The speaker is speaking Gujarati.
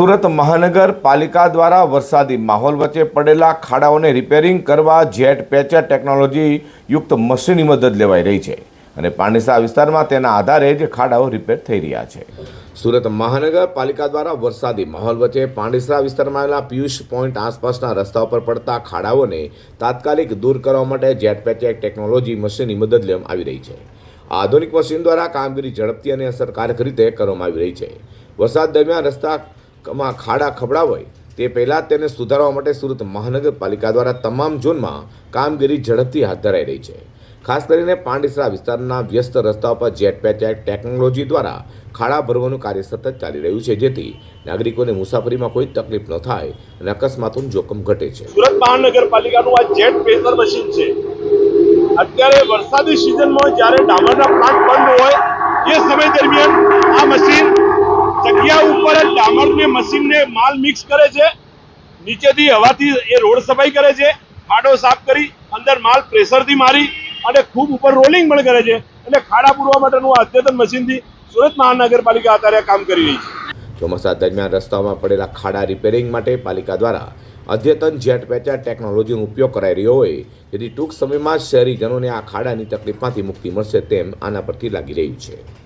સુરત મહાનગરપાલિકા દ્વારા વરસાદી માહોલ વચ્ચે પડેલા ખાડાઓને રિપેરિંગ કરવા જેટ પેચર ટેકનોલોજી યુક્ત મશીનની મદદ લેવાઈ રહી છે. અને પાણીસા વિસ્તારમાં તેના આધારે જ ખાડાઓ રિપેર થઈ રહ્યા છે. સુરત મહાનગરપાલિકા દ્વારા વરસાદી માહોલ વચ્ચે પાંડેસરા વિસ્તારમાં આવેલા પિયુષ પોઈન્ટ આસપાસના રસ્તા પર પડતા ખાડાઓને તાત્કાલિક દૂર કરવા માટે જેટ પેચેક ટેકનોલોજી મશીનની મદદ લેવામાં આવી રહી છે. આધુનિક મશીન દ્વારા કામગીરી ઝડપથી અને અસરકારક રીતે કરવામાં આવી રહી છે. વરસાદ દરમિયાન રસ્તામાં ખાડા ખબડાવાય, તે પહેલાં તેને સુધારવા માટે સુરત મહાનગરપાલિકા દ્વારા તમામ ઝોનમાં કામગીરી ઝડપથી હાથ ધરાઈ રહી છે. ખાસ કરીને પાંડેસરા વિસ્તારના વ્યસ્ત રસ્તાઓ પર જેટ પેચ ટેકનોલોજી દ્વારા ખાડા ભરવાનું કાર્ય સતત ચાલી રહ્યું છે, જેથી નાગરિકોને મુસાફરીમાં કોઈ તકલીફ ન થાય અને અકસ્માતોનું જોખમ ઘટે છે. સુરત મહાનગરપાલિકાનું આ જેટ પેસર મશીન છે. અત્યારે વરસાદી સિઝનમાં જ્યારે ડામરના પ્લાન્ટ બંધ હોય, એ સમય દરમિયાન આ મશીન જગ્યા ઉપર જ ડામરને મશીનને માલ મિક્સ કરે છે. નીચેથી હવાથી એ રોડ સફાઈ કરે છે. ખાડો સાફ કરી અંદર માલ પ્રેશરથી મારી અને ખૂબ ઉપર રોલિંગ પણ કરે છે. એટલે ખાડા પૂરવા માટેનું અદ્યતન મશીનથી સુરત મહાનગરપાલિકા અત્યારે કામ કરી રહી છે. ચોમાસા દરમિયાન રસ્તાઓમાં પડેલા ખાડા રિપેરિંગ માટે પાલિકા દ્વારા અદ્યતન જેટ પેચા ટેકનોલોજીનો ઉપયોગ કરાઈ રહ્યો હોય. જેથી ટૂંક સમયમાં શહેરીજનોને આ ખાડાની તકલીફમાંથી મુક્તિ મળશે તેમ આના પરથી લાગી રહ્યું છે.